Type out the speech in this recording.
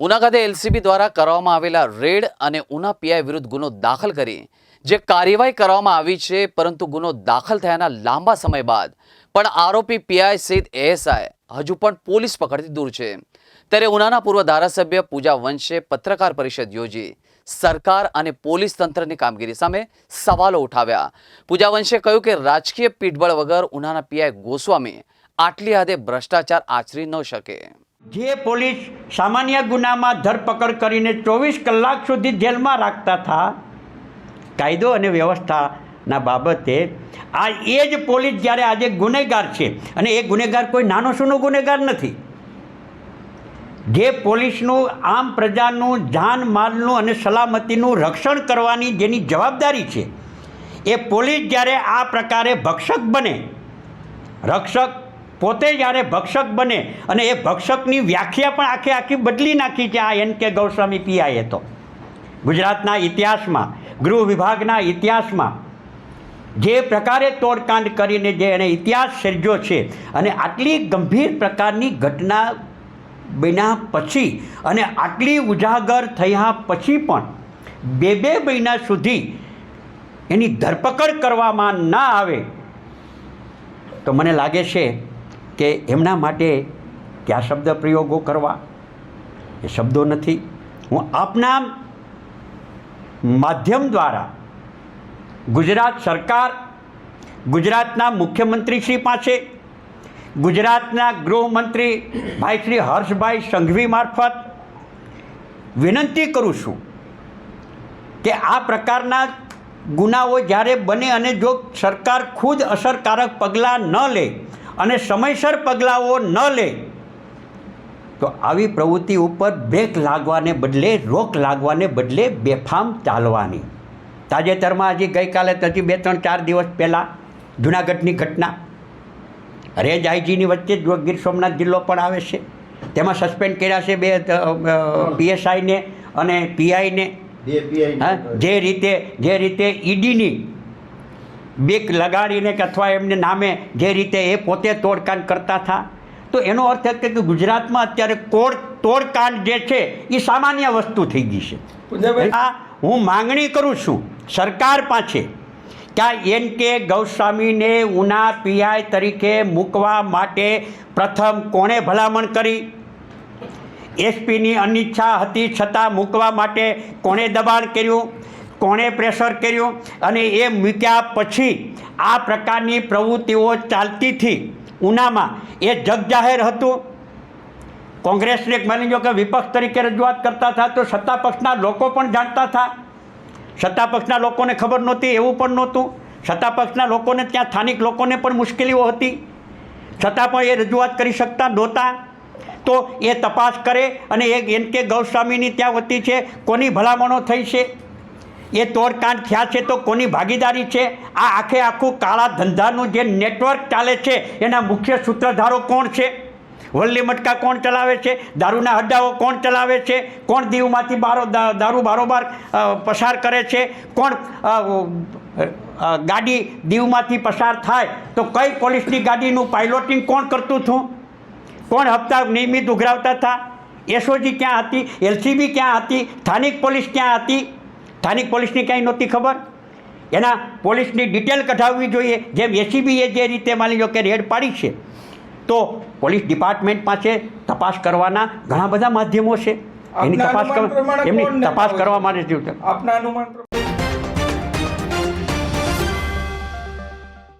ઉના ખાતે એલસીબી દ્વારા કરવામાં આવેલા રેડ અને ઉના પીઆઈ વિરુદ્ધ ગુનો દાખલ કરી, જે કાર્યવાહી કરવામાં આવી છે, પરંતુ ગુનો દાખલ થયાના લાંબા સમય બાદ. પણ આરોપી પીઆઈ સહિત એએસઆઈ હજુ પણ પોલીસ પકડથી દૂર છે. ત્યારે ઉનાના પૂર્વ ધારાસભ્ય પૂજા વંશે પત્રકાર પરિષદ યોજી, સરકાર અને પોલીસ તંત્રની કામગીરી સામે સવાલો ઉઠાવ્યા. પૂજા વંશે કહ્યું કે રાજકીય પીઠબળ વગર ઉનાના પીઆઈ ગોસ્વામી આટલી હદે ભ્રષ્ટાચાર આચરી ન શકે. જે પોલીસ સામાન્ય ગુનામાં ધરપકડ કરીને ચોવીસ કલાક સુધી જેલમાં રાખતા હતા, કાયદો અને વ્યવસ્થાના બાબતે આ એ જ પોલીસ જ્યારે આજે ગુનેગાર છે, અને એ ગુનેગાર કોઈ નાનો સૂનો ગુનેગાર નથી. જે પોલીસનું આમ પ્રજાનું જાન માલનું અને સલામતીનું રક્ષણ કરવાની જેની જવાબદારી છે, એ પોલીસ જ્યારે આ પ્રકારે ભક્ષક બને, રક્ષક પોતે જ્યારે ભક્ષક બને અને એ ભક્ષકની વ્યાખ્યા પણ આખે આખી બદલી નાખી છે આ એન કે ગૌસ્વામી પીઆઈએ તો. ગુજરાતના ઇતિહાસમાં, ગૃહ વિભાગના ઇતિહાસમાં જે પ્રકારે તોડકાંડ કરીને જે એણે ઇતિહાસ સર્જ્યો છે અને આટલી ગંભીર પ્રકારની ઘટના બન્યા પછી અને આટલી ઉજાગર થયા પછી પણ બે બે મહિના સુધી એની ધરપકડ કરવામાં ના આવે, તો મને લાગે છે કે એમના માટે કયા શબ્દ પ્રયોગો કરવા? એ શબ્દો નથી. હું આપના માધ્યમ દ્વારા ગુજરાત સરકાર, ગુજરાતના મુખ્યમંત્રીશ્રી પાસે, ગુજરાતના ગૃહમંત્રી ભાઈ શ્રી હર્ષભાઈ સંઘવી મારફત વિનંતી કરું છું કે આ પ્રકારના ગુનાઓ જ્યારે બને અને જો સરકાર ખુદ અસરકારક પગલાં ન લે અને સમયસર પગલાઓ ન લે તો આવી પ્રવૃત્તિ ઉપર બ્રેક લાગવાને બદલે રોક લાગવાને બદલે બેફામ ચાલવાની. તાજેતરમાં હજી ગઈકાલે હજી બે ત્રણ ચાર દિવસ પહેલાં જુનાગઢની ઘટના. રેજ આઈજીની વચ્ચે જ ગીર સોમનાથ જિલ્લો પણ આવે છે. તેમાં સસ્પેન્ડ કર્યા છે બે પીએસઆઈને અને પીઆઈને. હા જે રીતે જે રીતે ઈડીની બીક લગાડીને કે અથવા એમને નામે જે રીતે એ પોતે તોડકાંડ કરતા હતા તો એનો અર્થ એ કે ગુજરાતમાં અત્યારે કોડ તોડકાંડ જે છે એ સામાન્ય વસ્તુ થઈ ગઈ છે. આ હું માંગણી કરું છું સરકાર પાસે કે આ એન કે ગૌસ્વામીને ઉના પીઆઈ તરીકે મૂકવા માટે પ્રથમ કોણે ભલામણ કરી? એસપીની અનિચ્છા હતી છતાં મૂકવા માટે કોણે દબાણ કર્યું? કોણે પ્રેશર કર્યું અને એ મૂક્યા પછી આ પ્રકારની પ્રવૃત્તિઓ ચાલતી હતી. ઉનામાં એ જગજાહેર હતું. કોંગ્રેસને માની લો કે વિપક્ષ તરીકે રજૂઆત કરતા હતા તો સત્તા પક્ષના લોકો પણ જાણતા હતા. સત્તા પક્ષના લોકોને ખબર નહોતી, એવું પણ નહોતું. સત્તા પક્ષના લોકોને ત્યાં સ્થાનિક લોકોને પણ મુશ્કેલીઓ હતી. છતાં પણ એ રજૂઆત કરી શકતા નહોતા. તો એ તપાસ કરે અને એ એન કે ગૌસ્વામીની ત્યાં વતી છે, કોની ભલામણો થઈ છે? એ તોડકાંડ થયા છે તો કોની ભાગીદારી છે? આ આખે આખું કાળા ધંધાનું જે નેટવર્ક ચાલે છે, એના મુખ્ય સૂત્રધારો કોણ છે? વલ્લી મટકા કોણ ચલાવે છે? દારૂના હડ્ડાઓ કોણ ચલાવે છે? કોણ દીવમાંથી બારો દારૂ બારોબાર પસાર કરે છે? કોણ ગાડી દીવમાંથી પસાર થાય તો કઈ પોલીસની ગાડીનું પાઇલોટિંગ કોણ કરતું હતું? કોણ હપ્તા નિયમિત ઉઘરાવતા હતા? એસઓજી ક્યાં હતી? એલસીબી ક્યાં હતી? સ્થાનિક પોલીસ ક્યાં હતી? સ્થાનિક પોલીસની ક્યાંય નહોતી ખબર? એના પોલીસની ડિટેલ કઢાવવી જોઈએ. જેમ એસીબીએ જે રીતે માની લો કે રેડ પાડી છે તો પોલીસ ડિપાર્ટમેન્ટ પાસે તપાસ કરવાના ઘણા બધા માધ્યમો છે. એની તપાસ એમની તપાસ કરવા માટે આપના અનુમાન